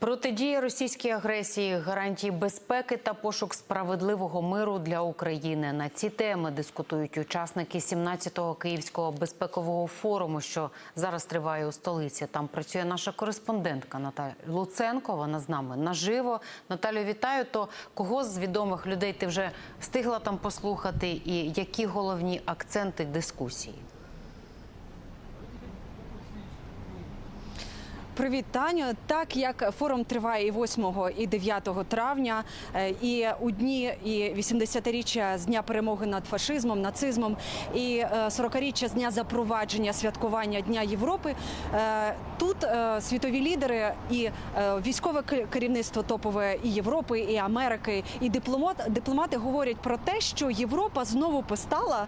Протидія російській агресії, гарантії безпеки та пошук справедливого миру для України. На ці теми дискутують учасники 17-го Київського безпекового форуму, що зараз триває у столиці. Там працює наша кореспондентка Наталя Луценко. Вона з нами наживо. Наталю, вітаю. То кого з відомих людей ти вже встигла там послухати, і які головні акценти дискусії? Привіт, Таню. Так як форум триває і 8 і 9 травня, е, і у дні і 80-річчя з дня перемоги над фашизмом, нацизмом, і е, 40-річчя з дня запровадження святкування Дня Європи. е, Тут е, світові лідери і е, військове керівництво топове і Європи, і Америки, і дипломат, дипломати говорять про те, що Європа знову постала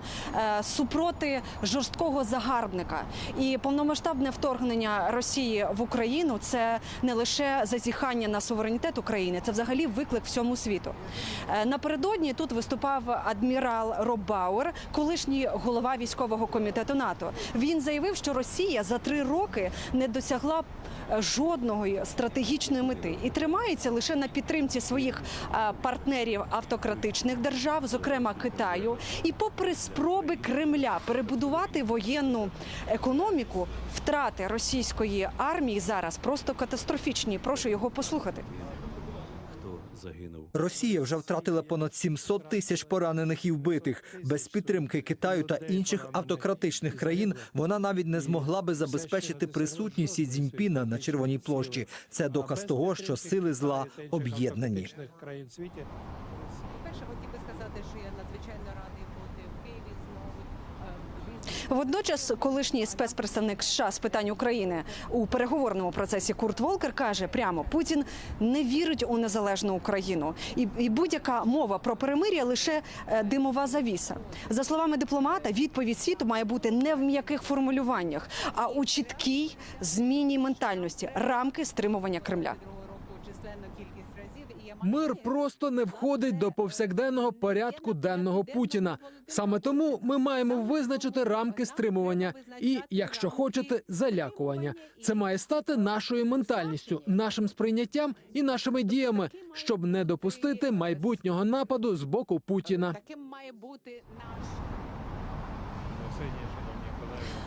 е, супроти жорсткого загарбника. І повномасштабне вторгнення Росії в Україну це не лише зазіхання на суверенітет України, це взагалі виклик всьому світу. Е, Напередодні тут виступав адмірал Роб Бауер, колишній голова військового комітету НАТО. Він заявив, що Росія за три роки не досягла е, жодної стратегічної мети і тримається лише на підтримці своїх е, партнерів автократичних держав, зокрема Китаю. І попри спроби Кремля перебудувати воєнну економіку, втрати російської армії зараз просто катастрофічні. Прошу його послухати. хто загинув. Росія вже втратила понад 700 тисяч поранених і вбитих. Без підтримки Китаю та інших автократичних країн вона навіть не змогла би забезпечити присутність Сі Цзіньпіна на Червоній площі. Це доказ того, що сили зла об'єднані. країн світі. Перше хотів би сказати, що я надзвичайно радий бути в Києві знову. е, в різних Водночас, колишній спецпредставник США з питань України у переговорному процесі Курт Волкер каже прямо: Путін не вірить у незалежну Україну, і, і будь-яка мова про перемир'я лише е, димова завіса. За словами дипломата, відповідь світу має бути не в м'яких формулюваннях, а у чіткій зміні ментальності, рамки стримування Кремля. Мир просто не входить до повсякденного порядку денного Путіна. Саме тому ми маємо визначити рамки стримування і, якщо хочете, залякування. Це має стати нашою ментальністю, нашим сприйняттям і нашими діями, щоб не допустити майбутнього нападу з боку Путіна. таким має бути наш.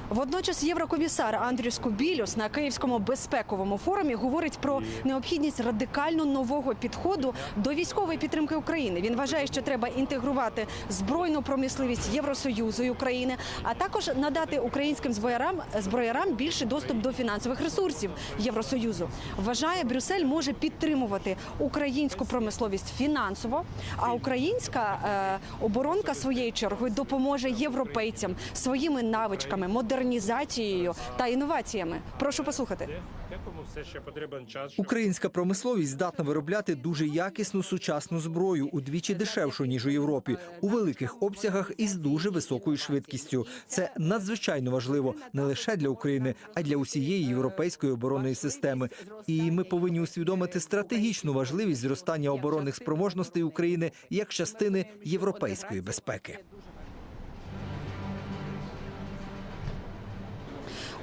Водночас єврокомісар Андрюс Кубілюс на Київському безпековому форумі говорить про необхідність радикально нового підходу до військової підтримки України. Він вважає, що треба інтегрувати збройну промисловість Євросоюзу і України, а також надати українським зброярам зброярам більший доступ до фінансових ресурсів Євросоюзу. Вважає, Брюссель може підтримувати українську промисловість фінансово, а українська е, оборонка своєю чергою допоможе європейцям своїми навичками, модернізацією та інноваціями. Прошу послухати. Все ще потрібен час. Українська промисловість здатна виробляти дуже якісну сучасну зброю удвічі дешевшу ніж у Європі, у великих обсягах і з дуже високою швидкістю. Це надзвичайно важливо не лише для України, а й для усієї європейської оборонної системи. І ми повинні усвідомити стратегічну важливість зростання оборонних спроможностей України як частини європейської безпеки.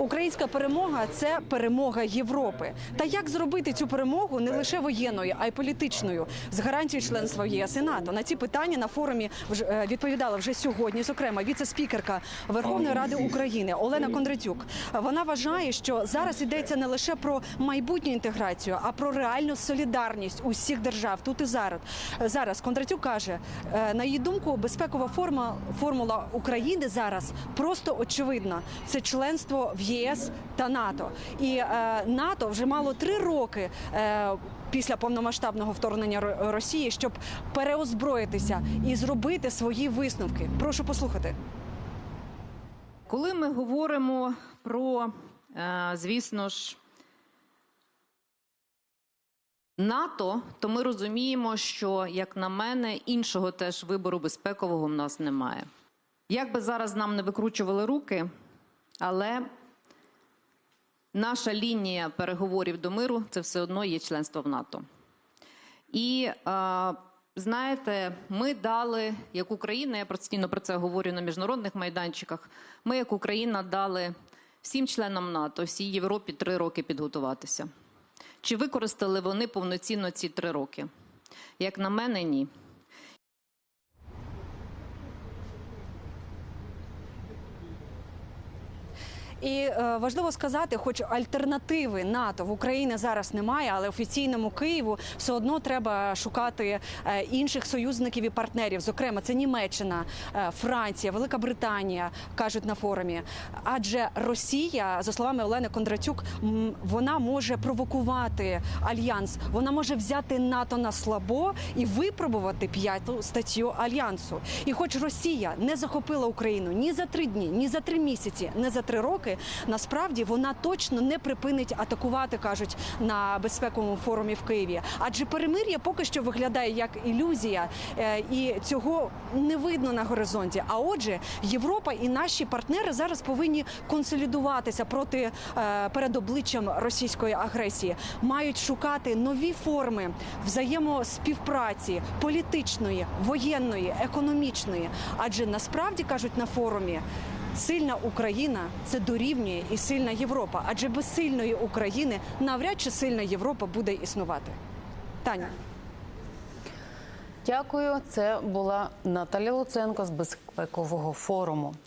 Українська перемога це перемога Європи. Та як зробити цю перемогу не лише воєнною, а й політичною з гарантією членства ЄС і НАТО? На ці питання на форумі е, відповідала вже сьогодні. Зокрема, віце-спікерка Верховної Ради України Олена Кондратюк. Вона вважає, що зараз йдеться не лише про майбутню інтеграцію, а про реальну солідарність усіх держав тут і зараз. Зараз Кондратюк каже, е, на її думку, безпекова форма формула України зараз просто очевидна. Це членство в ЄС та НАТО. І е, НАТО вже мало три роки. Е, Після повномасштабного вторгнення Росії, щоб переозброїтися і зробити свої висновки. Прошу послухати. Коли ми говоримо про, е, звісно ж, НАТО, то ми розуміємо, що, як на мене, іншого теж вибору безпекового в нас немає. Як би зараз нам не викручували руки, але наша лінія переговорів до миру це все одно є членство в НАТО. І е, знаєте, ми дали як Україна, я постійно про це говорю на міжнародних майданчиках. Ми, як Україна, дали всім членам НАТО, всій Європі три роки підготуватися. Чи використали вони повноцінно ці три роки? Як на мене, ні. І е, важливо сказати, хоч альтернативи НАТО в Україні зараз немає, але офіційному Києву все одно треба шукати е, інших союзників і партнерів. Зокрема, це Німеччина, е, Франція, Велика Британія кажуть на форумі. Адже Росія, за словами Олени Кондратюк, вона може провокувати альянс, вона може взяти НАТО на слабо і випробувати п'яту статтю альянсу. І хоч Росія не захопила Україну ні за три дні, ні за три місяці, не за три роки, насправді вона точно не припинить атакувати, кажуть на безпековому форумі в Києві. Адже перемир'я поки що виглядає як ілюзія, е, і цього не видно на горизонті. А отже, Європа і наші партнери зараз повинні консолідуватися проти е, перед обличчям російської агресії, мають шукати нові форми взаємоспівпраці політичної, воєнної, економічної. Адже насправді кажуть на форумі. Сильна Україна це дорівнює і сильна Європа. Адже без сильної України навряд чи сильна Європа буде існувати. Таня. Дякую. Це була Наталя Луценко з безпекового форуму.